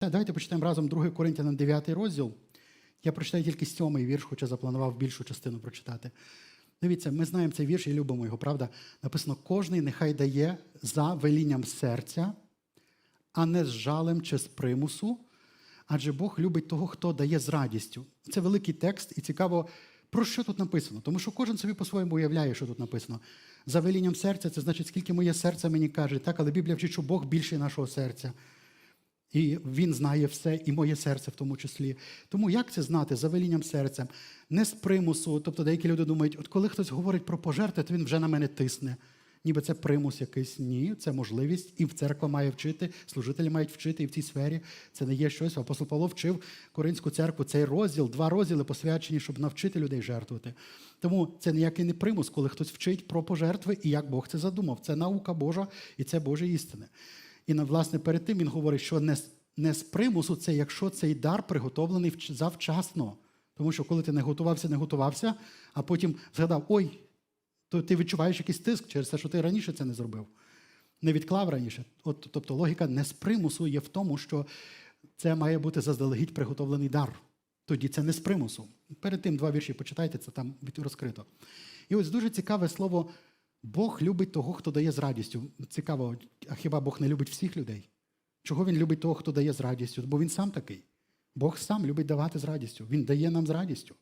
Та, Давайте почитаємо разом 2 Коринтянам 9 розділ. Я прочитаю тільки сьомий вірш, хоча запланував більшу частину прочитати. Дивіться, ми знаємо цей вірш і любимо його, правда? Написано: кожний нехай дає за велінням серця, а не з жалем чи з примусу. Адже Бог любить того, хто дає з радістю. Це великий текст, і цікаво, про що тут написано. Тому що кожен собі по-своєму уявляє, що тут написано. За велінням серця, це значить, скільки моє серце мені каже, так, але Біблія вчить, що Бог більший нашого серця. І він знає все, і моє серце в тому числі. Тому як це знати за велінням серця? Не з примусу. Тобто деякі люди думають, от коли хтось говорить про пожертви, то він вже на мене тисне. Ніби це примус якийсь. Ні, це можливість, і церква має вчити, служителі мають вчити і в цій сфері. Це не є щось. Апостол Павло вчив Коринську церкву цей розділ, два розділи посвячені, щоб навчити людей жертвувати. Тому це ніякий не примус, коли хтось вчить про пожертви і як Бог це задумав. Це наука Божа і це Божі істини. І власне перед тим він говорить, що не, з- не з примусу, це якщо цей дар приготовлений завчасно. Тому що коли ти не готувався, не готувався, а потім згадав, ой, то ти відчуваєш якийсь тиск через те, що ти раніше це не зробив, не відклав раніше. От, тобто логіка не з примусу є в тому, що це має бути заздалегідь приготовлений дар. Тоді це не з примусу. Перед тим два вірші почитайте, це там розкрито. І ось дуже цікаве слово Бог любить того, хто дає з радістю. Цікаво, а хіба Бог не любить всіх людей? Чого він любить того, хто дає з радістю? Бо він сам такий. Бог сам любить давати з радістю. Він дає нам з радістю.